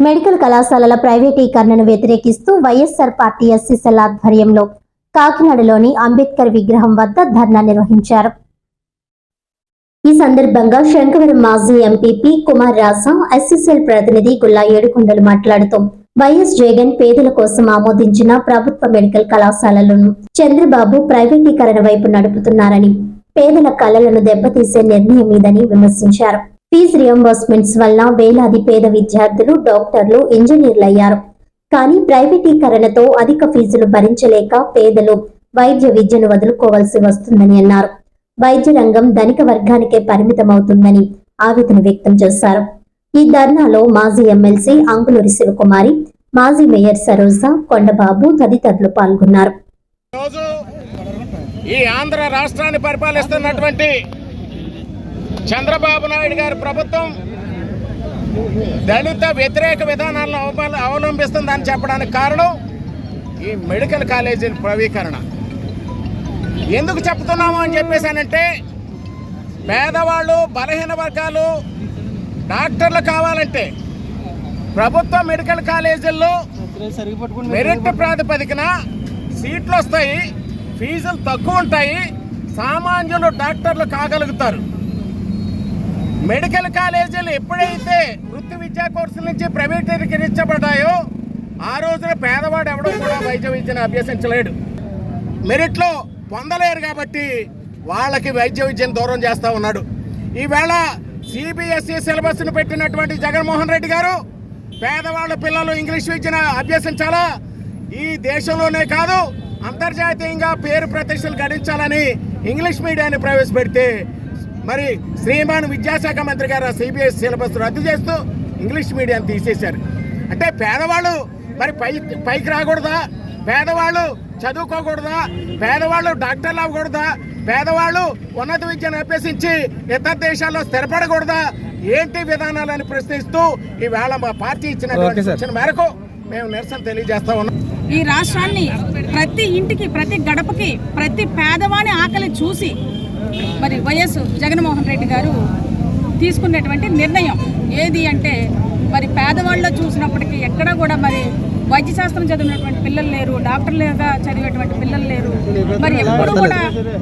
Medical కళాశాలల ప్రైవేటీకరణను వ్యతిరేకిస్తూ YSR party SC cell ఆధ్వర్యంలో కాకినాడలోని అంబేద్కర్ విగ్రహం వద్ద ధర్నా నిర్వహించారు. ఈ సందర్భంగా శంకవరం మాజీ ఎంపీపీ కుమార్ రాసా ఎస్సీసెల్ ప్రతినిధి గుల్లా ఏడుకొండలు మాట్లాడుతూ వైఎస్ జగన్ పేదల కోసం ఆమోదించిన ప్రభుత్వ మెడికల్ కళాశాలలను చంద్రబాబు ప్రైవేటీకరణ వైపు నడుపుతున్నారని పేదల కళలను దెబ్బతీసే నిర్ణయం ఇదని విమర్శించారు. ఫీజు రియంబర్స్మెంట్స్ వల్ల వేలాది పేద విద్యార్థులు డాక్టర్లు ఇంజనీర్లు అయ్యారు కానీ ప్రైవేటీకరణతో అధిక ఫీజులు భరించలేక పేదలు వైద్య విద్యను వదులుకోవాల్సి వస్తుందని అన్నారు. వైద్య రంగం ధనిక వర్గానికే పరిమితమవుతుందని ఆవేదన వ్యక్తం చేశారు. ఈ ధర్నాలో మాజీ ఎమ్మెల్సీ అంగులూరి శివకుమారి మాజీ మేయర్ సరోజ కొండబాబు తదితరులు పాల్గొన్నారు. ఈ ఆంధ్ర రాష్ట్రాన్ని పరిపాలిస్తున్నటువంటి చంద్రబాబు నాయుడు గారి ప్రభుత్వం దళిత వ్యతిరేక విధానాలను అవలంబిస్తుందని చెప్పడానికి కారణం ఈ మెడికల్ కాలేజీల ప్రవీకరణ. ఎందుకు చెప్తున్నాము అని చెప్పేసానంటే పేదవాళ్ళు బలహీన వర్గాలు డాక్టర్లు కావాలంటే ప్రభుత్వ మెడికల్ కాలేజీల్లో మెరిట్ ప్రాతిపదికన సీట్లు వస్తాయి ఫీజులు తక్కువ ఉంటాయి సామాన్యులు డాక్టర్లు కాగలుగుతారు. మెడికల్ కాలేజీలు ఎప్పుడైతే వృత్తి విద్యా కోర్సుల నుంచి ప్రైవేటీకరించబడ్డాయో ఆ రోజున పేదవాడు ఎవడో కూడా వైద్య విద్యను అభ్యసించలేడు. మెరిట్లో పొందలేరు కాబట్టి వాళ్ళకి వైద్య విద్యను దూరం చేస్తూ ఉన్నాడు. ఈవేళ సిబిఎస్ఈ సిలబస్ను పెట్టినటువంటి జగన్మోహన్ రెడ్డి గారు పేదవాళ్ళ పిల్లలు ఇంగ్లీష్ విద్యను అభ్యసించాలా? ఈ దేశంలోనే కాదు అంతర్జాతీయంగా పేరు ప్రతిష్టలు గడించాలని ఇంగ్లీష్ మీడియాన్ని ప్రవేశపెడితే మరి శ్రీమాన్ విద్యాశాఖ మంత్రి గారు సిబిఎస్ సిలబస్ రద్దు చేస్తూ ఇంగ్లీష్ మీడియాన్ని తీసేశారు. అంటే పేదవాళ్ళు మరి పై పైకి రాకూడదా? పేదవాళ్ళు చదువుకోకూడదా? పేదవాళ్ళు డాక్టర్లు అవ్వకూడదా? పేదవాళ్ళు ఉన్నత విద్యను అభ్యసించి ఇతర దేశాల్లో స్థిరపడకూడదా? ఏంటి విధానాలని ప్రశ్నిస్తూ ఈవేళ మా పార్టీ ఇచ్చినటువంటి సూచన మేరకు మేము నిరసన తెలియజేస్తా ఉన్నాం. ఈ రాష్ట్రాన్ని ప్రతి ఇంటికి ప్రతి గడపకి ప్రతి పేదవాని ఆకలి చూసి మరి వైఎస్ జగన్మోహన్ రెడ్డి గారు తీసుకున్నటువంటి నిర్ణయం ఏది అంటే చూసినప్పటికీ ఎక్కడ కూడా మరి వైద్య శాస్త్రం చదివినటువంటి పిల్లలు లేరు డాక్టర్లుగా చదివేటువంటి పిల్లలు లేరు. మరి ఎప్పుడు కూడా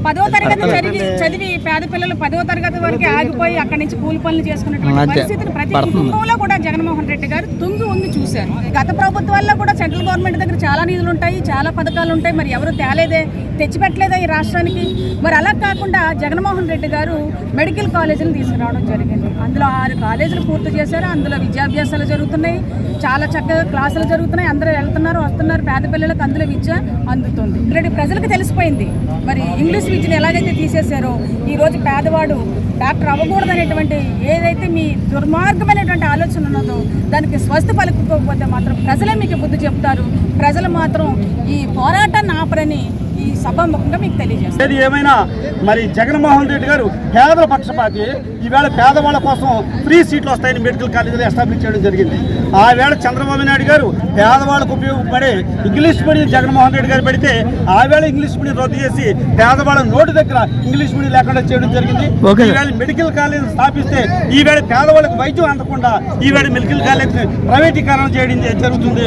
పదో తరగతి చదివి చదివి పేద పిల్లలు పదో తరగతి వరకు ఆగిపోయి అక్కడి నుంచి కూలి పనులు చేసుకున్నటువంటి పరిస్థితిని ప్రతి కుటుంబంలో కూడా జగన్మోహన్ రెడ్డి గారు తుంగి ఉంగి చూశారు. గత ప్రభుత్వాల్లో కూడా సెంట్రల్ గవర్నమెంట్ దగ్గర చాలా నిధులు ఉంటాయి చాలా పథకాలు ఉంటాయి మరి ఎవరు తేలేదే? తెచ్చిపెట్టలేదా ఈ రాష్ట్రానికి? మరి అలా కాకుండా జగన్మోహన్ రెడ్డి గారు మెడికల్ కాలేజీని తీసుకురావడం జరిగింది. అందులో ఆరు కాలేజీలు పూర్తి చేశారు. అందులో విద్యాభ్యాసాలు జరుగుతున్నాయి. చాలా చక్కగా క్లాసులు జరుగుతున్నాయి. అందరూ వెళ్తున్నారు వస్తున్నారు. పేద పిల్లలకు అందులో విద్య అందుతుంది. ఆల్రెడీ ప్రజలకు తెలిసిపోయింది. మరి ఇంగ్లీష్ విద్యను ఎలాగైతే తీసేశారో ఈ రోజు పేదవాడు డాక్టర్ అవ్వకూడదనేటువంటి ఏదైతే దుర్మార్గమైనటువంటి ఆలోచన ఉన్నదో దానికి స్వస్థ పలుకుకోకపోతే మాత్రం ప్రజలే మీకు బుద్ధి చెప్తారు. ప్రజలు మాత్రం ఈ పోరాటాన్ని ఆపరని ఈ సభాముఖంగా మీకు తెలియజేస్తారు. ఏమైనా మరి జగన్మోహన్ రెడ్డి గారు పేదల పక్షపాతి ఈవేళ పేదవాళ్ళ కోసం ఫ్రీ సీట్లు వస్తాయని మెడికల్ కాలేజీలు ఎస్టాబ్లిష్ చేయడం జరిగింది. ఆ వేళ చంద్రబాబు నాయుడు గారు పేదవాళ్ళకు ఉపయోగపడే ఇంగ్లీష్ మీడియం జగన్మోహన్ రెడ్డి గారు పెడితే ఆ వేళ ఇంగ్లీష్ మీడియం రద్దు చేసి పేదవాళ్ళ నోటి దగ్గర ఇంగ్లీష్ మీడియం లేకుండా చేయడం జరిగింది. ఈవేళ మెడికల్ కాలేజ్ స్థాపిస్తే ఈవేళ పేదవాళ్ళకి వైద్యం అందకుండా ఈవేళ మెడికల్ కాలేజ్ ప్రైవేటీకరణ చేయడం జరుగుతుంది.